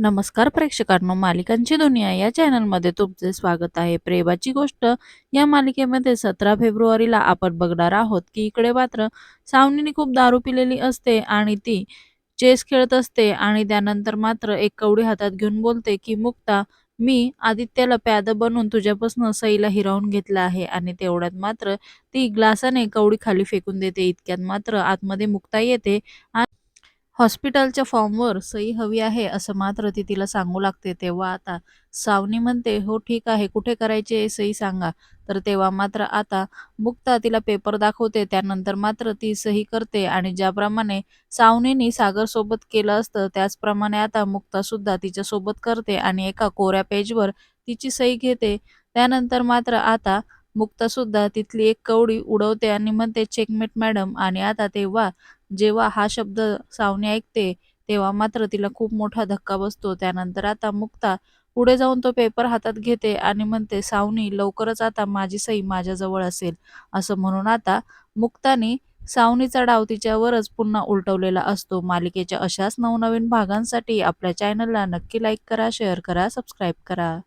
नमस्कार प्रेक्षकांनो मालिकांची दुनिया या चॅनलमध्ये तुमचे स्वागत आहे. प्रेमाची गोष्ट या मालिकेमध्ये सतरा फेब्रुवारीला आपण बघणार आहोत की इकडे मात्र सावनीने खूप दारू पिलेली असते आणि ती चेस खेळत असते आणि त्यानंतर मात्र एक कवडी हातात घेऊन बोलते की मुक्ता मी आदित्याला प्याद बनवून तुझ्यापासून सईला हिरावून घेतलं आहे आणि तेवढ्यात मात्र ती ग्लासाने कवडी खाली फेकून देते. इतक्यात मात्र आतमध्ये मुक्ता येते आणि हॉस्पिटलच्या फॉर्मवर सही हवी आहे असं मात्र ती तिला सांगू लागते. तेव्हा आता सावनी म्हणते हो ठीक आहे कुठे करायची आहे सही सांगा. तर तेव्हा मात्र आता मुक्ता तिला पेपर दाखवते. त्यानंतर मात्र ती सही करते आणि ज्याप्रमाणे सावनीनी सागरसोबत केलं असतं त्याचप्रमाणे आता मुक्ता सुद्धा तिच्यासोबत करते आणि एका कोऱ्या पेजवर तिची सही घेते. त्यानंतर मात्र आता मुक्ता सुद्धा तिथली एक कवडी उडवते आणि म्हणते चेकमेट मॅडम. आणि आता तेव्हा जेव्हा हा शब्द सावनी ऐकते तेव्हा मात्र तिला खूप मोठा धक्का बसतो. त्यानंतर आता मुक्ता पुढे जाऊन तो पेपर हातात घेते आणि म्हणते सावनी लवकरच आता माझी सही माझ्याजवळ असेल. असं म्हणून आता मुक्तानी सावनीचा डाव तिच्यावरच पुन्हा उलटवलेला असतो. मालिकेच्या अशाच नवनवीन भागांसाठी आपल्या चॅनलला नक्की लाईक करा शेअर करा सबस्क्राईब करा.